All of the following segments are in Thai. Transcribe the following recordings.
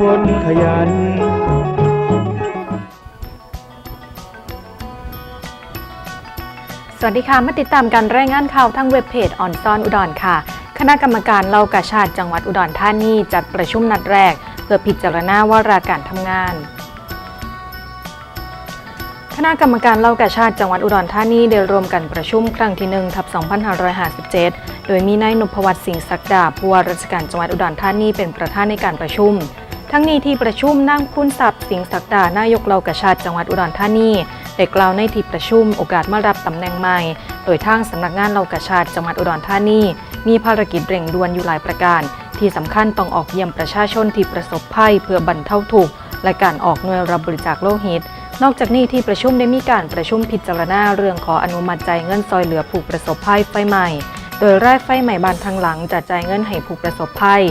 คนขยัน สวัสดีค่ะ มาติดตามการรายงานข่าวทั้งเว็บเพจออนซอนอุดรค่ะ คณะกรรมการเหล่ากาชาติจังหวัดอุดรธานีจัดประชุมนัดแรก เพื่อพิจารณาวาระการทำงาน คณะกรรมการเหล่ากาชาติจังหวัดอุดรธานีได้รวมกันประชุมครั้งที่1ทับ2557 โดยมีนายนพวัตสิงห์ศักดาผู้ว่าราชการจังหวัดอุดรธานีเป็นประธานในการประชุม ทั้งนี้ที่ประชุมนั่งคุณศัพท์สิงห์ศักดานายกเหล่ากาชาติจังหวัดอุดรธานีได้กล่าวในที่ประชุมโอกาสมารับตำแหน่งใหม่ โดยทางสำนักงานเหล่ากาชาติจังหวัดอุดรธานีมีภารกิจเร่งด่วนอยู่หลายประการ ที่สำคัญต้องออกเยี่ยมประชาชนที่ประสบภัยเพื่อบรรเทาทุกข์และการออกหน่วยรับบริจาคโลหิต นอกจากนี้ที่ประชุมได้มีการประชุมพิจารณาเรื่องขออนุมัติจ่ายเงินซอยเหลือผู้ประสบภัยไฟใหม่โดยรายไฟใหม่บานทางหลังจะจ่ายเงินให้ผู้ประสบภัย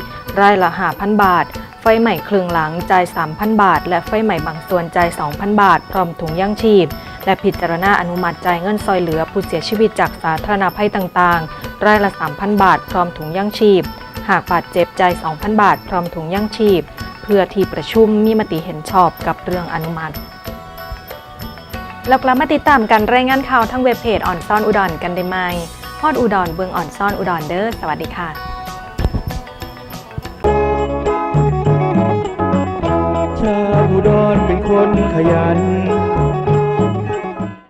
รายละ5,000 บาท ไฟใหม่ครึ่งหลังจ่าย 3,000 บาท และไฟใหม่บางส่วนจ่าย 2,000 บาท พร้อมถุงย่างชีพ และพิจารณาอนุมัติจ่ายเงินซอยเหลือผู้เสียชีวิตจากสาธารณภัยต่างๆ รายละ 3,000 บาท พร้อมถุงย่างชีพ หากบาดเจ็บจ่าย 2,000 บาท พร้อมถุงย่างชีพ เพื่อที่ประชุมมีมติเห็นชอบกับเรื่องอนุมัติ แล้วกลับมาติดตามกันรายงานข่าวทางเว็บเพจอ่อนซ่อนอุดรกันได้ไหมพอดอุดรเบืองอ่อนซ่อนอุดรเด้อสวัสดีค่ะชาวอุดรเป็นคนขยัน